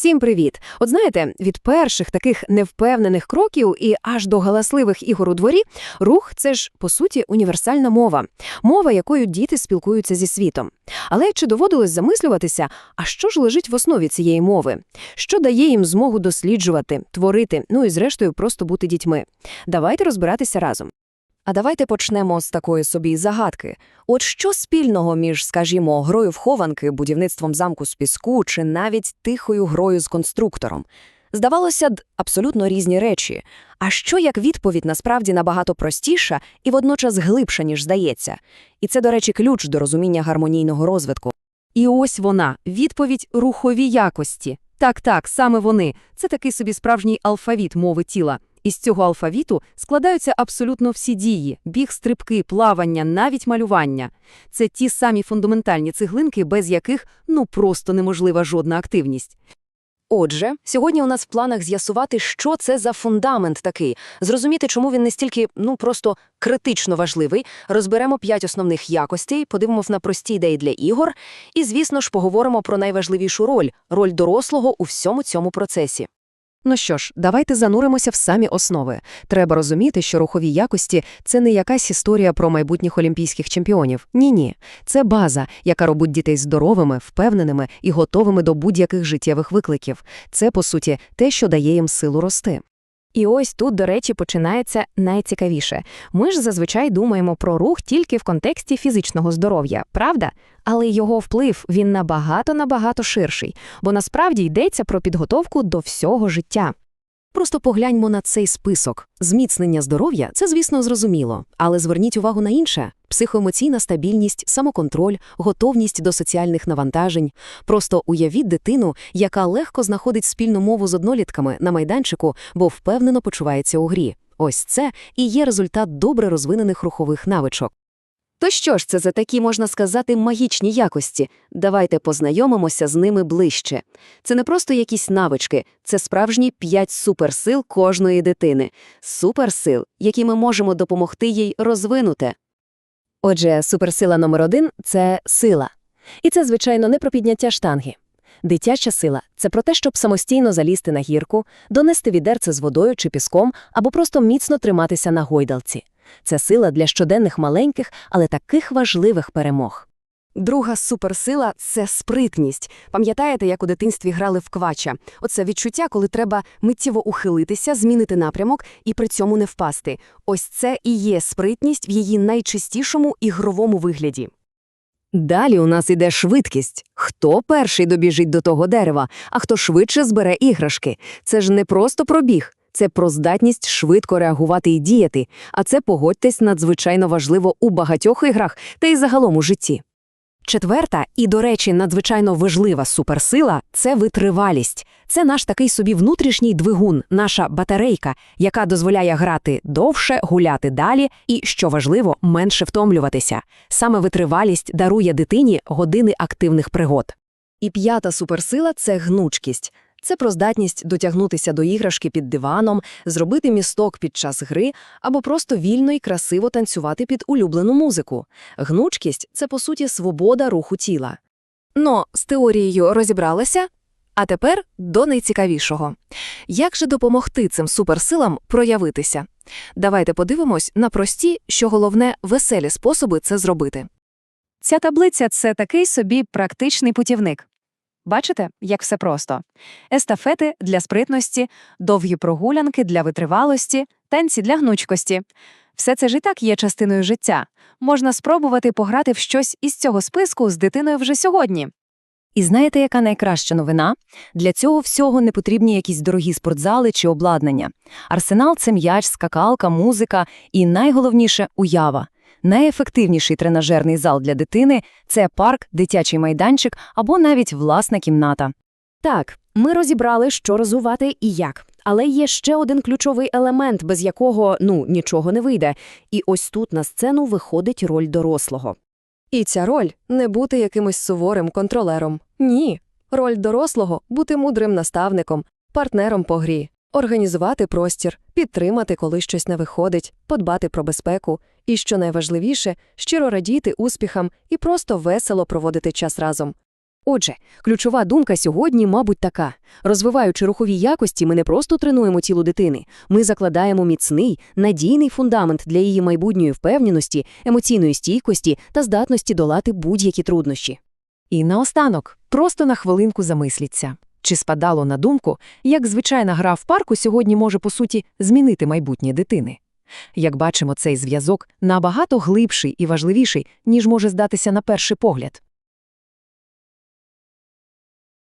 Всім привіт! От знаєте, від перших таких невпевнених кроків і аж до галасливих ігор у дворі рух це ж по суті універсальна мова, мова, якою діти спілкуються зі світом. Але чи доводилось замислюватися, а що ж лежить в основі цієї мови? Що дає їм змогу досліджувати, творити, ну і зрештою просто бути дітьми? Давайте розбиратися разом. А давайте почнемо з такої собі загадки. От що спільного між, скажімо, грою в хованки, будівництвом замку з піску чи навіть тихою грою з конструктором? Здавалося б, абсолютно різні речі. А що як відповідь насправді набагато простіша і водночас глибша, ніж здається? І це, до речі, ключ до розуміння гармонійного розвитку. І ось вона, відповідь рухові якості. Так-так, саме вони. Це такий собі справжній алфавіт мови тіла. Із цього алфавіту складаються абсолютно всі дії – біг, стрибки, плавання, навіть малювання. Це ті самі фундаментальні цеглинки, без яких ну просто неможлива жодна активність. Отже, сьогодні у нас в планах з'ясувати, що це за фундамент такий, зрозуміти, чому він настільки, ну, просто критично важливий, розберемо п'ять основних якостей, подивимося на прості ідеї для ігор і, звісно ж, поговоримо про найважливішу роль – роль дорослого у всьому цьому процесі. Ну що ж, давайте зануримося в самі основи. Треба розуміти, що рухові якості – це не якась історія про майбутніх олімпійських чемпіонів. Ні-ні. Це база, яка робить дітей здоровими, впевненими і готовими до будь-яких життєвих викликів. Це, по суті, те, що дає їм силу рости. І ось тут, до речі, починається найцікавіше. Ми ж зазвичай думаємо про рух тільки в контексті фізичного здоров'я, правда? Але його вплив він набагато-набагато ширший, бо насправді йдеться про підготовку до всього життя. Просто погляньмо на цей список. Зміцнення здоров'я – це, звісно, зрозуміло. Але зверніть увагу на інше – психоемоційна стабільність, самоконтроль, готовність до соціальних навантажень. Просто уявіть дитину, яка легко знаходить спільну мову з однолітками на майданчику, бо впевнено почувається у грі. Ось це і є результат добре розвинених рухових навичок. То що ж це за такі, можна сказати, магічні якості? Давайте познайомимося з ними ближче. Це не просто якісь навички, це справжні п'ять суперсил кожної дитини. Суперсил, які ми можемо допомогти їй розвинути. Отже, суперсила номер один – це сила. І це, звичайно, не про підняття штанги. Дитяча сила – це про те, щоб самостійно залізти на гірку, донести відерце з водою чи піском або просто міцно триматися на гойдалці. Це сила для щоденних маленьких, але таких важливих перемог. Друга суперсила це спритність. Пам'ятаєте, як у дитинстві грали в квача? Оце відчуття, коли треба миттєво ухилитися, змінити напрямок і при цьому не впасти. Ось це і є спритність в її найчистішому ігровому вигляді. Далі у нас іде швидкість. Хто перший добіжить до того дерева, а хто швидше збере іграшки. Це ж не просто пробіг. Це про здатність швидко реагувати і діяти, а це, погодьтесь, надзвичайно важливо у багатьох іграх та й загалом у житті. Четверта і, до речі, надзвичайно важлива суперсила це витривалість. Це наш такий собі внутрішній двигун, наша батарейка, яка дозволяє грати довше, гуляти далі і, що важливо, менше втомлюватися. Саме витривалість дарує дитині години активних пригод. І п'ята суперсила це гнучкість. Це про здатність дотягнутися до іграшки під диваном, зробити місток під час гри або просто вільно і красиво танцювати під улюблену музику. Гнучкість це, по суті, свобода руху тіла. Но з теорією розібралися, а тепер до найцікавішого. Як же допомогти цим суперсилам проявитися? Давайте подивимось на прості, що головне, веселі способи це зробити. Ця таблиця – це такий собі практичний путівник. Бачите, як все просто. Естафети для спритності, довгі прогулянки для витривалості, танці для гнучкості. Все це ж і так є частиною життя. Можна спробувати пограти в щось із цього списку з дитиною вже сьогодні. І знаєте, яка найкраща новина? Для цього всього не потрібні якісь дорогі спортзали чи обладнання. Арсенал – це м'яч, скакалка, музика і, найголовніше, уява. Найефективніший тренажерний зал для дитини – це парк, дитячий майданчик або навіть власна кімната. Так, ми розібрали, що розвивати і як. Але є ще один ключовий елемент, без якого, ну, нічого не вийде. І ось тут на сцену виходить роль дорослого. І ця роль – не бути якимось суворим контролером. Ні. Роль дорослого – бути мудрим наставником, партнером по грі, організувати простір, підтримати, коли щось не виходить, подбати про безпеку і, що найважливіше, щиро радіти успіхам і просто весело проводити час разом. Отже, ключова думка сьогодні, мабуть, така. Розвиваючи рухові якості, ми не просто тренуємо тіло дитини, ми закладаємо міцний, надійний фундамент для її майбутньої впевненості, емоційної стійкості та здатності долати будь-які труднощі. І наостанок, просто на хвилинку замисліться. Чи спадало на думку, як звичайна гра в парку сьогодні може, по суті, змінити майбутнє дитини? Як бачимо, цей зв'язок набагато глибший і важливіший, ніж може здатися на перший погляд.